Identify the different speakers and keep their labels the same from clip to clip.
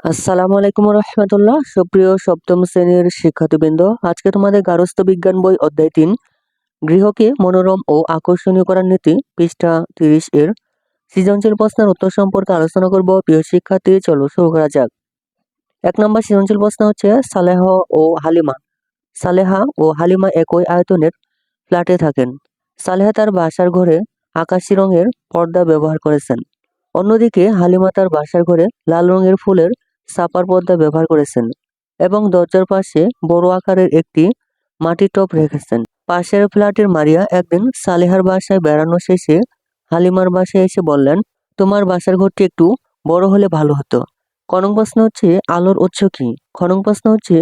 Speaker 1: আসসালামু আলাইকুম রহমতুল্লাহ। সুপ্রিয় সপ্তম শ্রেণির শিক্ষার্থীবৃন্দ, আজকে তোমাদের গারস্থ বিজ্ঞান বই অধ্যায় তিন, গৃহকে মনোরম ও আকর্ষণীয় করার নীতি, পৃষ্ঠা তিরিশ এর সৃজনশীল প্রশ্নের উত্তর সম্পর্কে আলোচনা করব। প্রিয় শিক্ষার্থী, চলো শুরু করা যাক। এক নম্বর সৃজনশীল প্রশ্ন হচ্ছে, সালেহ ও হালিমা। সালেহা ও হালিমা একই আয়তনের ফ্ল্যাটে থাকেন। সালেহা তার বাসার ঘরে আকাশি রঙের পর্দা ব্যবহার করেছেন। অন্যদিকে হালিমা তার বাসার ঘরে লাল রঙের ফুলের সাপার পর্দা ব্যবহার করেছেন এবং দরজার পাশে বড় আকারের একটি মাটির টপ রেখেছেন। পাশের ফ্ল্যাটের মারিয়া একদিন সালেহার বাসায় বেড়ানো শেষে হালিমার বাসায় এসে বললেন, তোমার বাসার ঘরটি একটু বড় হলে ভালো হতো। কনক প্রশ্ন হচ্ছে, আলোর উৎস কি? খনক প্রশ্ন হচ্ছে,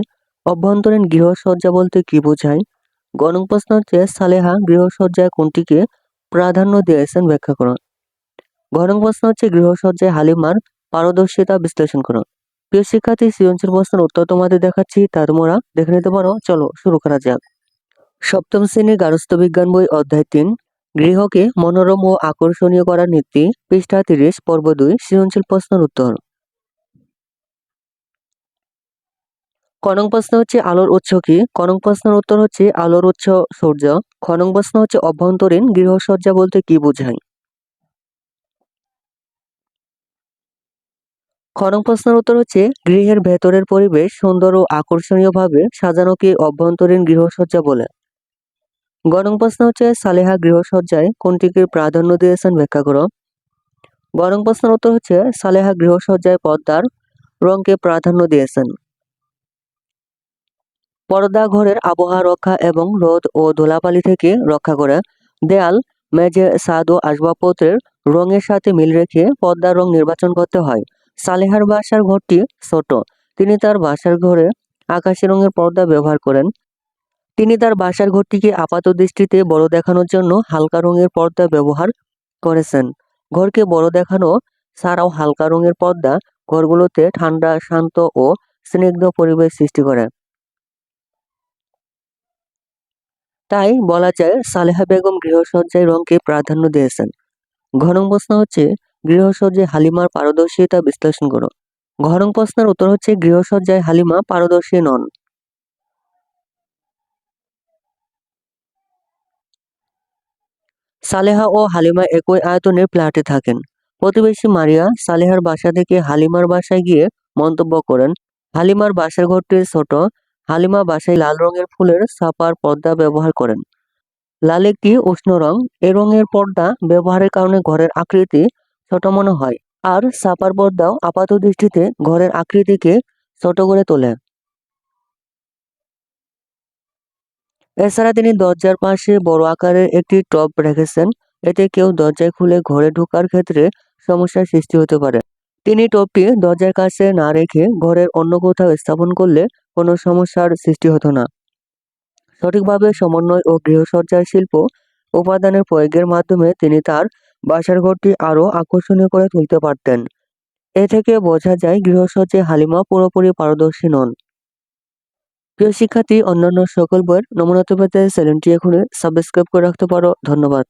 Speaker 1: অভ্যন্তরীণ গৃহসজ্জা বলতে কি বোঝায়? গণক প্রশ্ন হচ্ছে, সালেহা গৃহসজ্জায় কোনটিকে প্রাধান্য দিয়েছেন ব্যাখ্যা করুন। ঘনক প্রশ্ন হচ্ছে, গৃহসজ্জায় হালিমার পারদর্শিতা বিশ্লেষণ করো প্রিয় শিক্ষার্থী সৃজনশীল প্রশ্নের উত্তর তোমাদের দেখাচ্ছি তা তোমরা দেখে নিতে পারো, চলো শুরু করা যাক। সপ্তম শ্রেণির গারস্থ বিজ্ঞান বই অধ্যায় তিন, গৃহকে মনোরম ও আকর্ষণীয় করার নীতি, পৃষ্ঠা তিরিশ, পর্ব দুই, সৃজনশীল প্রশ্নের উত্তর। কনক প্রশ্ন হচ্ছে আলোর উৎস কি? কনক প্রশ্নের উত্তর হচ্ছে আলোর উৎস সূর্য। খনক প্রশ্ন হচ্ছে অভ্যন্তরীণ গৃহসজ্জা বলতে কি বোঝায়? খনক প্রশ্নের উত্তর হচ্ছে, গৃহের ভেতরের পরিবেশ সুন্দর ও আকর্ষণীয়ভাবে সাজানোকে অভ্যন্তরীণ গৃহসজ্জা বলে। গণক প্রশ্ন হচ্ছে, সালেহা গৃহসজ্জায় কোনটিকে প্রাধান্য দিয়েছেন ব্যাখ্যা করো। গণক প্রশ্নের উত্তর হচ্ছে, সালেহা গৃহসজ্জায় পর্দার রঙকে প্রাধান্য দিয়েছেন। পর্দা ঘরের আবহাওয়া রক্ষা এবং রোদ ও ধুলাবালি থেকে রক্ষা করে। দেয়াল, মেঝে, ছাদ ও আসবাবপত্রের রঙের সাথে মিল রেখে পর্দার রং নির্বাচন করতে হয়। সালেহার বাসার ঘরটি ছোট। তিনি তার বাসার ঘরে আকাশি রঙের পর্দা ব্যবহার করেন। তিনি তার বাসার ঘরটিকে আপাত দৃষ্টিতে বড় দেখানোর জন্য হালকা রঙের পর্দা ব্যবহার করেছেন। ঘরকে বড় দেখানো ছাড়াও হালকা রঙের পর্দা ঘরগুলোতে ঠান্ডা, শান্ত ও স্নিগ্ধ পরিবেশ সৃষ্টি করে। তাই বলা যায় সালেহা বেগম গৃহসজ্জায় রঙকে প্রাধান্য দিয়েছেন। ঘন প্রশ্ন হচ্ছে গৃহসজ্জায় হালিমার পারদর্শিতা বিশ্লেষণ করো। ঘরং প্রশ্নের উত্তর হচ্ছে গৃহসজ্জায় হালিমা পারদর্শী নন। সালেহা ও হালিমা একই আয়তনের ফ্ল্যাটে থাকেন। প্রতিবেশী মারিয়া সালেহার বাসা থেকে হালিমার বাসায় গিয়ে মন্তব্য করেন, হালিমার বাসার ঘরটি ছোট, হালিমা বাসায় লাল রঙের ফুলের ছাপার পর্দা ব্যবহার করেন। লাল একটি উষ্ণ রং? এ রঙের পর্দা ব্যবহারের কারণে ঘরের আকৃতি ছোট মনে হয়। আর ছাপার পর্দাও আপাত দৃষ্টিতে ঘরের আকৃতিকে ছোট করে তোলে। এছাড়া তিনি দরজার পাশে বড় আকারের একটি টব রেখেছেন। এতে কেউ দরজায় খুলে ঘরে ঢোকার ক্ষেত্রে সমস্যার সৃষ্টি হতে পারে। তিনি টবটি দরজার কাছে না রেখে ঘরের অন্য কোথাও স্থাপন করলে কোনো সমস্যার সৃষ্টি হতো না। সঠিকভাবে সমন্বয় ও গৃহসজ্জার শিল্প উপাদানের প্রয়োগের মাধ্যমে তিনি তার বাসার ঘরটি আরও আকর্ষণীয় করে তুলতে পারতেন। এ থেকে বোঝা যায় গৃহসজ্জে হালিমা পুরোপুরি পারদর্শী নন। প্রিয় শিক্ষার্থী, অন্যান্য সকল বইয়ের নমুনা পেতে চ্যানেলটি এখনই সাবস্ক্রাইব করে রাখতে পারো। ধন্যবাদ।